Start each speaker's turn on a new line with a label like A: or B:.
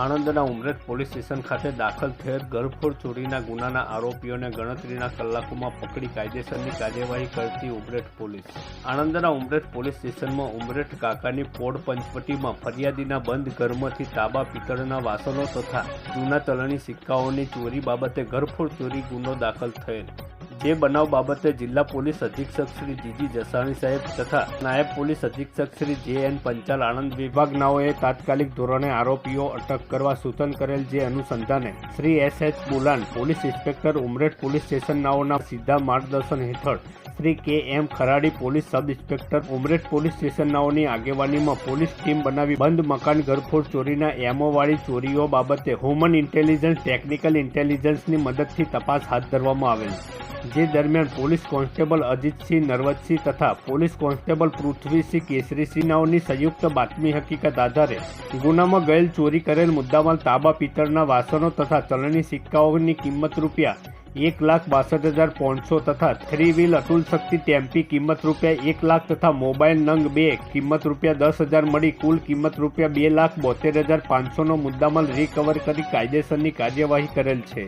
A: આણંદના Umreth police station ખાતે દાખલ થયેલ ગરફોડ ચોરીના ગુનાના આરોપીઓને ગણતરીના કલાકોમાં પકડી કાયદેસરની કાર્યવાહી કરતી ઉમરેઠ પોલીસ. આણંદના ઉમરેઠ પોલીસ સ્ટેશનમાં ઉમરેઠ કાકાની પોડ પંચવટીમાં ફરિયાદીના બંધ ઘરમાંથી તાબા પિત્તળના વાસણો તથા જૂના ચલણી સિક્કાઓની ચોરી બાબતે ગરફોડ ચોરી ગુનો દાખલ થયેલ. જે બનાવ બાબતે જિલ્લા પોલીસ અધિક્ષક શ્રી જીજી જસાણી સાહેબ તથા નાયબ પોલીસ અધિક્ષક શ્રી જે એન પંચાલ આણંદ વિભાગનાઓએ તાત્કાલિક ધોરણે આરોપીઓ અટક કરવા સૂચન કરેલ જે અનુસંધાને Shri S H Bulan, police inspector Umreth police સ્ટેશનનાઓના સીધા માર્ગદર્શન હેઠળ Shri K M Kharadi police sub inspector Umreth police સ્ટેશનનાઓની આગેવાનીમાં પોલીસ ટીમ બનાવી બંધ મકાન ઘરફોડ ચોરીના એમોવાળી ચોરીઓ બાબતે હ્યુમન ઇન્ટેલિજન્સ ટેકનિકલ ઇન્ટેલિજન્સની મદદથી તપાસ હાથ ધરવામાં આવેલ. જે દરમિયાન પોલીસ કોન્સ્ટેબલ અજીતસિંહ નરવતસિંહ તથા પોલીસ કોન્સ્ટેબલ પૃથ્વીસિંહ કેસરીસિંહનાઓની સંયુક્ત બાતમી હકીકત આધારે ગુનામાં ગયેલ ચોરી કરેલ મુદ્દામાલ તાબા પિત્તળના વાસણો તથા ચલણી સિક્કાઓની કિંમત રૂપિયા એક લાખ બાસઠ હજાર પાંચસો તથા three wheel Atul Shakti tempo કિંમત રૂપિયા એક લાખ તથા મોબાઈલ નંગ બે કિંમત રૂપિયા દસ હજાર મળી કુલ કિંમત રૂપિયા બે લાખ બોતેર હજાર પાંચસોનો મુદ્દામાલ રિકવર કરી કાયદેસરની કાર્યવાહી કરેલ છે.